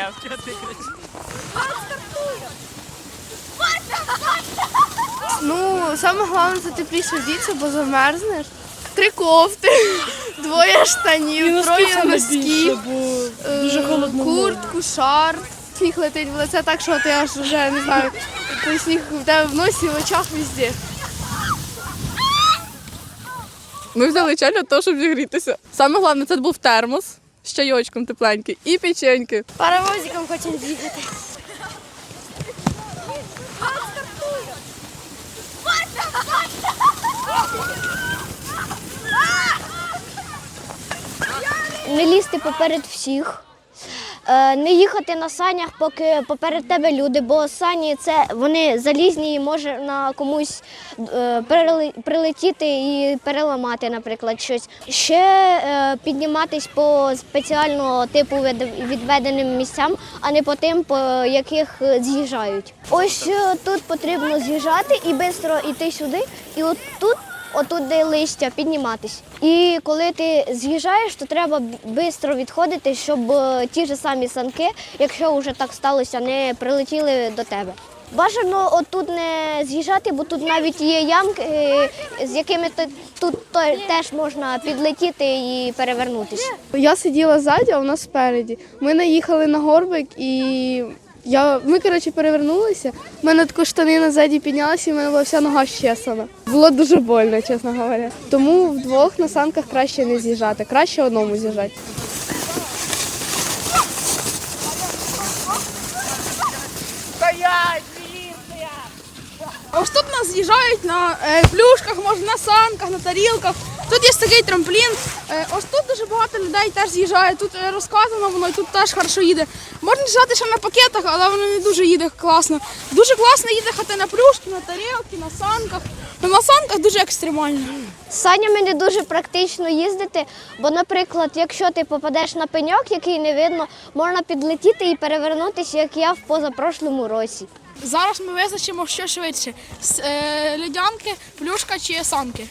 Ні, що ти кричиш? Ну, саме головне це тепліше вдіться, бо замерзнеш. Три кофти, двоє штанів, троє носків, е, дуже холодно куртку, шар. Сніг летить в лице так, що ти аж вже не знаю, той сніг в тебе в носі, в очах везде. Ми взяли чай для того, щоб зігрітися. Саме головне, це був термос з чайочком тепленький і печеньки. Паровозиком хочемо з'їхати. не лізти поперед всіх. Е, Не їхати на санях, поки поперед тебе люди, бо сані це вони залізні і може на комусь е, прилетіти і переламати, наприклад, щось. Ще е, підніматись по спеціально типу від- відведеним місцям, а не по тим, по яких з'їжджають. Ось тут потрібно з'їжджати і швидко йти сюди, і от тут отут, де листя, підніматись. І коли ти з'їжджаєш, то треба швидко відходити, щоб е, ті ж самі санки, якщо вже так сталося, не прилетіли до тебе. Бажано отут не з'їжджати, бо тут навіть є ямки, е, з якими тут теж можна підлетіти і перевернутися. Я сиділа ззаді, а вона спереді. Ми наїхали на горбик і я, ми, коротше, перевернулися. У мене тако штанина ззаді піднялася, і в мене була вся нога щесана. Було дуже больно, чесно говоря. Тому вдвох на санках краще не з'їжджати, краще одному з'їжджати. Ось тут нас з'їжджають на е, плюшках, може на санках, на тарілках. Тут є такий трамплін. Е, ось тут дуже багато людей теж з'їжджає. Тут е, розкатано воно і тут теж хорошо їде. Можна їжджати ще на пакетах, але воно не дуже їде класно. Дуже класно їхати на плюшки, на тарілки, на санках. Ну, на санках дуже екстремально. Санями не дуже практично їздити, бо, наприклад, якщо ти попадеш на пеньок, який не видно, можна підлетіти і перевернутися, як я в позапрошлому році. Зараз ми визначимо, що швидше: С- е, льодянки, плюшка чи санки.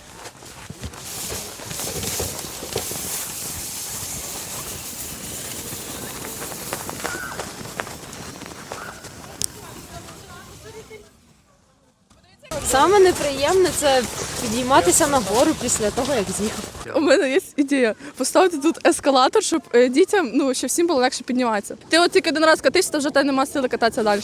Саме неприємне це підійматися на гору після того, як з'їхав. У мене є ідея поставити тут ескалатор, щоб е, дітям, ну щоб всім було легше підніматися. Ти от тільки один раз катишся, вже те нема сили кататися далі.